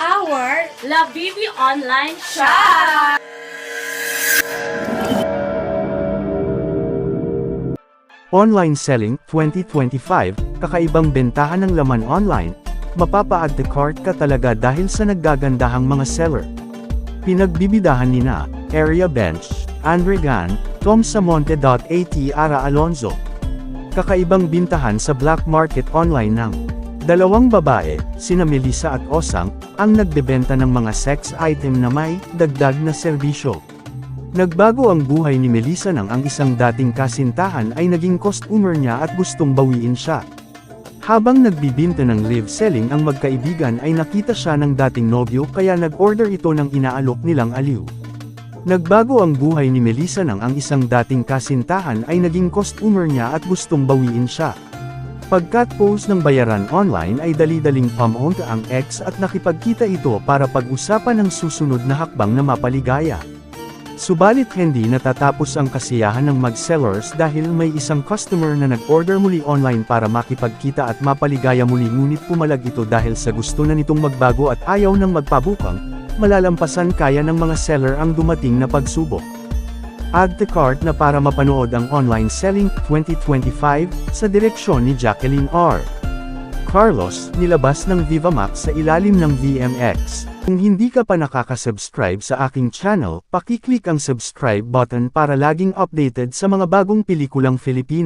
our La Bibi Online Shop! Online Selling 2025, kakaibang bentahan ng laman online, mapapa-add to cart ka talaga dahil sa naggagandahang mga seller. Pinagbibidahan nina, Area Bench, Andre Gan, Tom Samonte.at Ara Alonzo. Kakaibang bintahan sa black market online ng dalawang babae, sina Melissa at Osang, ang nagbebenta ng mga sex item na may dagdag na serbisyo. Nagbago ang buhay ni Melissa nang ang isang dating kasintahan ay naging customer niya at gustong bawiin siya. Habang nagbibinta ng live selling ang magkaibigan ay nakita siya ng dating nobyo kaya nag-order ito ng inaalok nilang aliw. Nagbago ang buhay ni Melissa nang ang isang dating kasintahan ay naging customer niya at gustong bawiin siya. Pagkat post ng bayaran online ay dali-daling pamonta ang ex at nakipagkita ito para pag-usapan ang susunod na hakbang na mapaligaya. Subalit hindi natatapos ang kasiyahan ng mag-sellers dahil may isang customer na nag-order muli online para makipagkita at mapaligaya muli ngunit pumalag ito dahil sa gusto na nitong magbago at ayaw ng magpabukang, malalampasan kaya ng mga seller ang dumating na pagsubok. Add to cart na para mapanood ang online selling 2025 sa direksyon ni Jacqueline R. Carlos, nilabas ng Vivamax sa ilalim ng VMX. Kung hindi ka pa nakaka-subscribe sa aking channel, pakiclick ang subscribe button para laging updated sa mga bagong pelikulang Filipino.